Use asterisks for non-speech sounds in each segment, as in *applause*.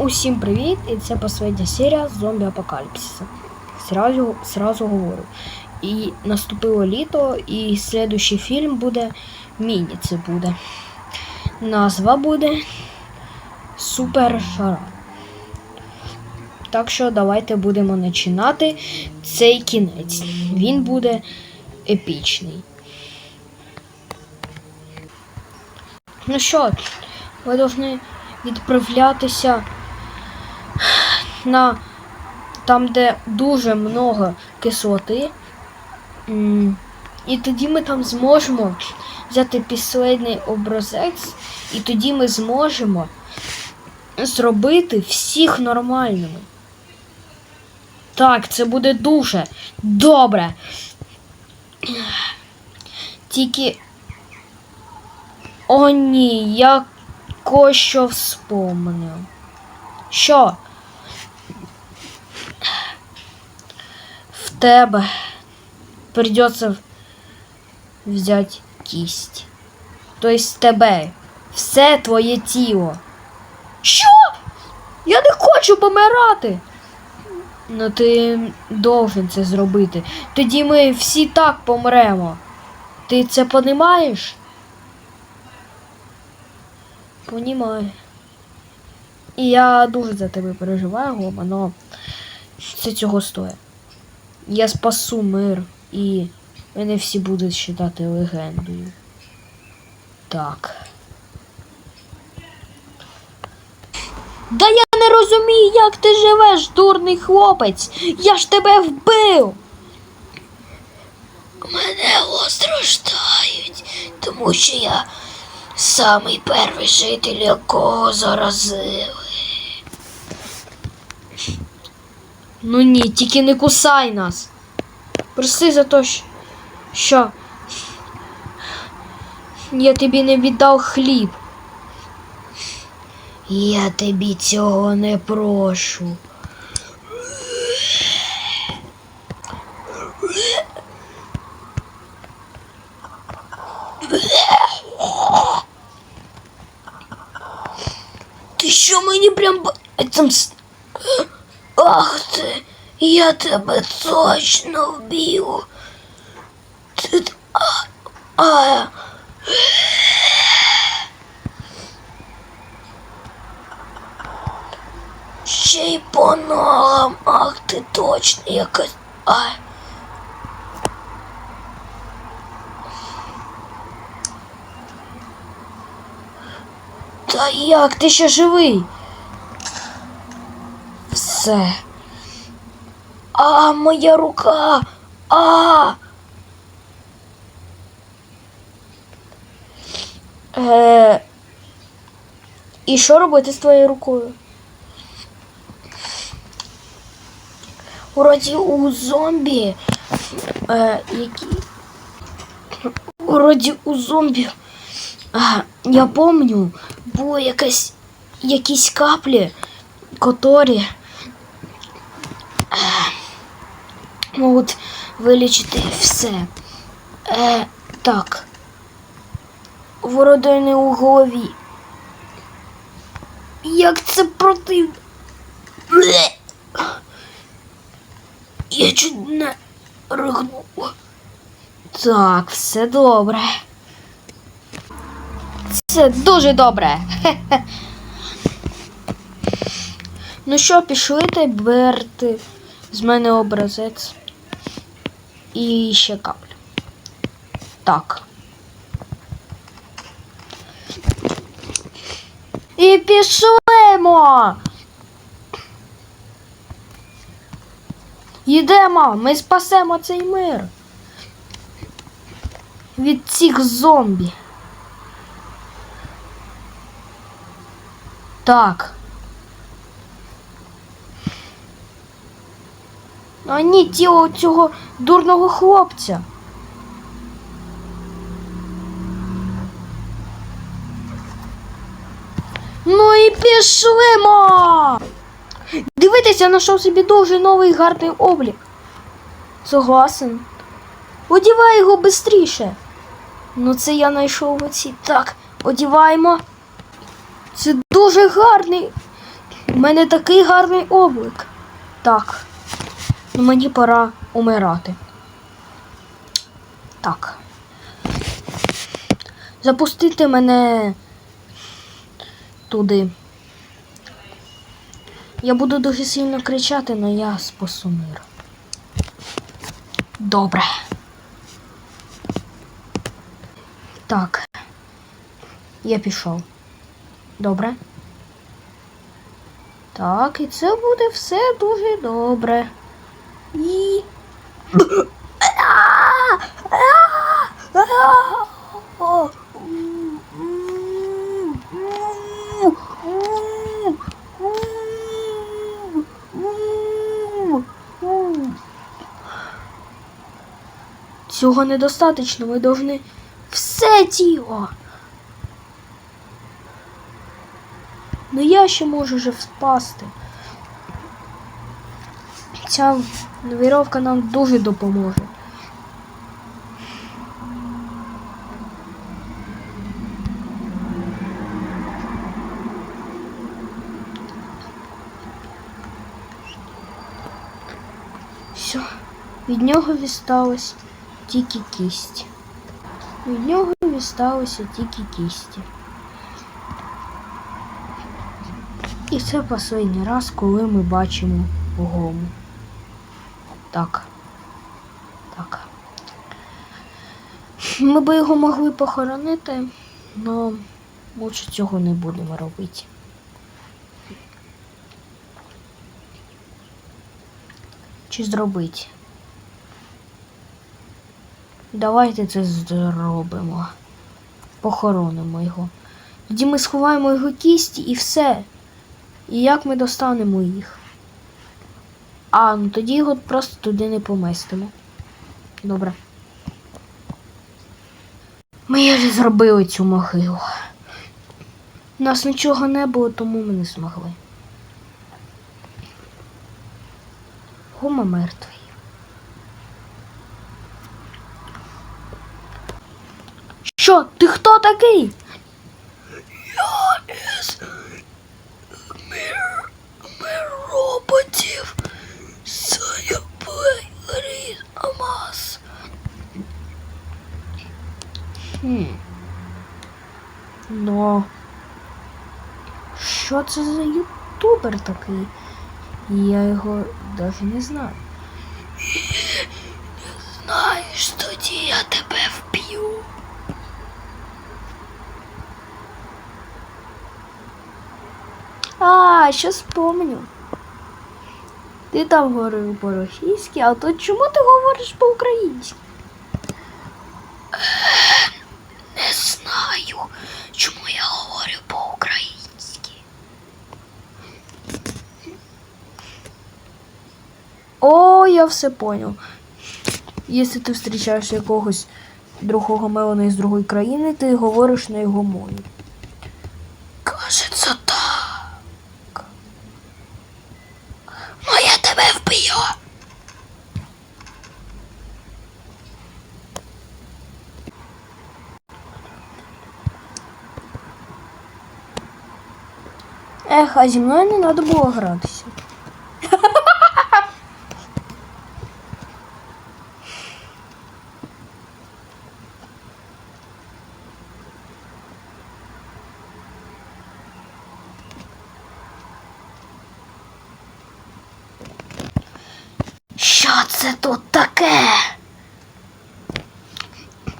Усім привіт! І це последня серія зомбі апокаліпсиса. Сразу, сразу говорю. І наступило літо, і слідуючий фільм буде міні. Це буде. Назва буде Супер Шара. Так що давайте будемо починати цей кінець. Він буде епічний. Ну що, ви повинні відправлятися на там, де дуже много кислоти. І тоді ми там зможемо взяти підслідний образець, і тоді ми зможемо зробити всіх нормальними. Так, це буде дуже добре. Тільки. О, ні, я кое-що вспомнив. Що? В тебе придется взяти кість. Тобто з тебе. Все твоє тіло. Що? Я не хочу помирати. Ну ти должен це зробити. Тоді ми всі так помремо. Ти це понімаєш? Понімаю. І я дуже за тебе переживаю, Гома, але це цього стоїть. Я спасу мир і мене всі будуть вважати легендою. Так. Да я не розумію, як ти живеш, дурний хлопець. Я ж тебе вбив. Мене остро тому що я самий перший житель, якого заразили. Ну ні, тільки не кусай нас. Прости за те, що я тобі не віддав хліб. Я тобі цього не прошу. Ти що мені прям б- там с- Ах ти, я тебе точно вб'ю. Ти... А, а, Ще й по ногам, ах ти точно якась. А. Та як ти ще живий? Все. А, моя рука. А. Е... І що робити з твоєю рукою? Вроді у зомбі. Е, які... Вроді у зомбі. А, я помню, було якась, якісь каплі, котрі можуть вилічити все. Е, так. Вородини у голові. Як це противно. Я чуть не ригнув. Так, все добре. Це дуже добре. Хе-хе. *laughs* Ну що, пішли та берти з мене образець. І ще каплю. Так. І пішлимо. Йдемо, ми спасемо цей мир від цих зомбі. Так. А ні, тіло цього дурного хлопця. Ну і пішлимо. Дивитися, я знайшов собі дуже новий гарний облік. Согласен. Одівай його швидше. Ну це я знайшов оці. Так, одіваємо. Це дуже гарний У мене такий гарний облик. Так. Ну, мені пора умирати. Так. Запустити мене туди. Я буду дуже сильно кричати, але я спасу мир. Добре. Так. Я пішов. Добре. Так, і це буде все дуже добре. І. Цього недостатньо, ми повинні все тіло. Ну я ще можу вже впасти. Ця віровка нам дуже допоможе. Все, від нього відсталось тільки кість. Від нього відсталося тільки кісті. І це останній раз, коли ми бачимо гому. Так. Так. Ми би його могли похоронити, але лучше цього не будемо робити. Чи зробити? Давайте це зробимо. Похоронимо його. Тоді ми сховаємо його кісті і все. І як ми достанемо їх? А, ну тоді його просто туди не поместимо. Добре. Ми вже зробили цю могилу. У нас нічого не було, тому ми не змогли. Гома мертвий. Що? Ти хто такий? Я із мир, мир роботів. Заябай Різ Амас. Хм. Но. Що це за ютубер такий? Я його навіть не знаю. Знаєш, тоді я тебе вб'ю. А, що спомню. Ти там говорив по-російськи, а тут чому ти говориш по-українськи? Не знаю, чому я говорю по-українськи. О, я все понял. Якщо ти зустрічаєш якогось другого мелона із другої країни, ти говориш на його мові. Кажеться так. Ну я тебе вб'ю. Ех, а зі не треба було гратися. Що це тут таке?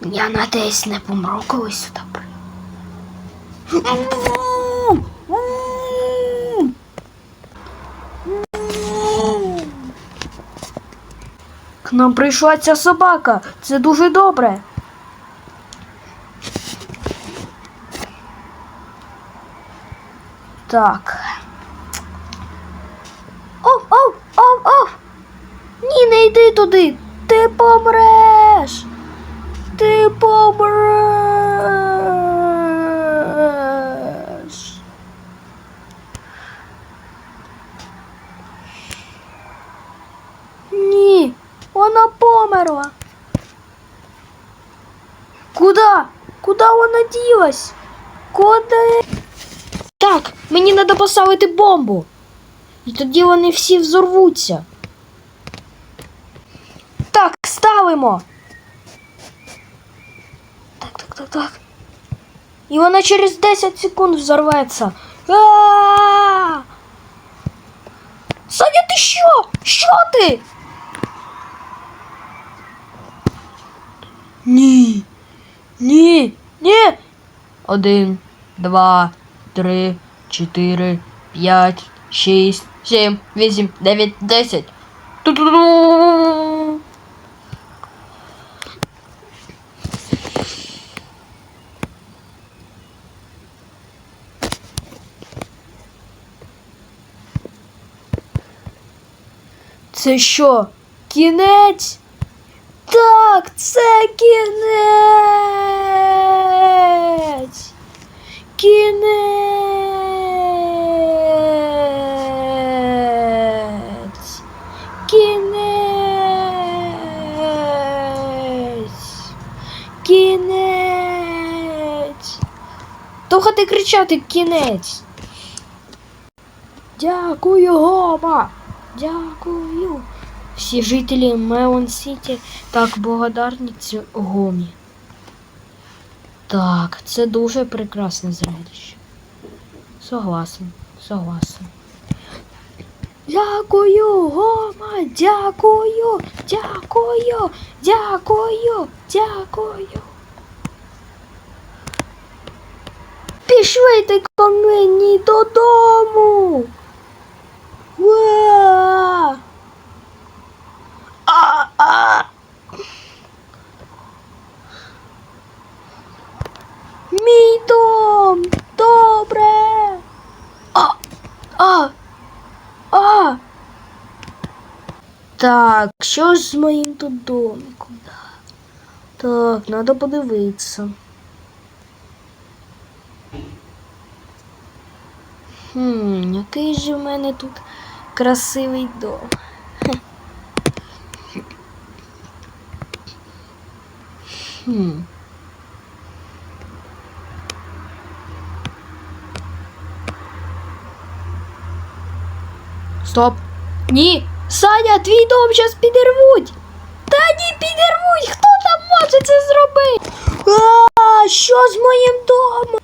Я надеюсь, не помру, коли сюди Нам прийшла ця собака. Це дуже добре. Так. Оу, оу, оу, оу. Ні, не йди туди. Ти помреш. Ти помреш. вона померла. Куда? Куда вона ділась? Куди? Так, мені треба поставити бомбу. І тоді вони всі взорвуться. Так, ставимо. Так, так, так, так. І вона через 10 секунд взорветься. А! Саня, ти що? Що ти? Ні. Ні. Ні. Один, два, три, чотири, п'ять, шість, сім, вісім, дев'ять, десять. Ту-ту-ду. Це що? Кінець? Так, це кінець. Кінець. Кінець. Кінець. Слухати кричати кінець. Дякую, Гома. Дякую. Всі жителі Меон Сіті так благодарні Гомі. Так, це дуже прекрасне зрелище. Согласен, согласен. Дякую, Гома, дякую, дякую, дякую, дякую. Пішли ти ко мені додому. Уа! А, а. Мій дом. Добре. А, а, а. Так, що ж з моїм тут домиком? Так, треба подивитися. Хм, який же в мене тут красивий дом. Хм. Стоп. Ні. Саня, твій дом зараз підірвуть. Та ні, підірвуть. Хто там може це зробити? А, що з моїм домом?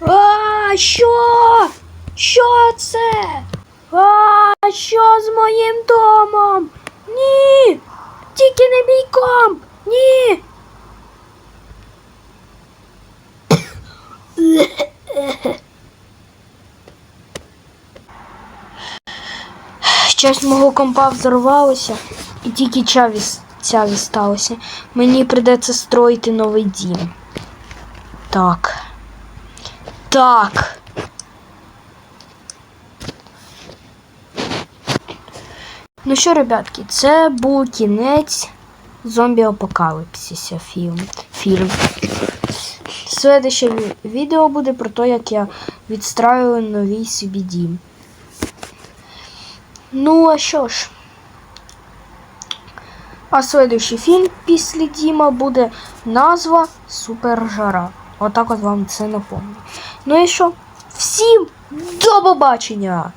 А, що? Що це? А, що з моїм домом? Ні! Тільки не мій комп! Ні! Часть мого компа взорвалася, і тільки чаві, цяві сталося. Мені придеться строїти новий дім. Так. Так. Ну що, ребятки, це був кінець зомбі апокаліпсиса фільм. фільм. Следуще відео буде про те, як я відстраюю новий собі дім. Ну, а що ж? А следующий фільм після Діма буде назва Супержара. Отак от вам це напомню. Ну і що? Всім до побачення!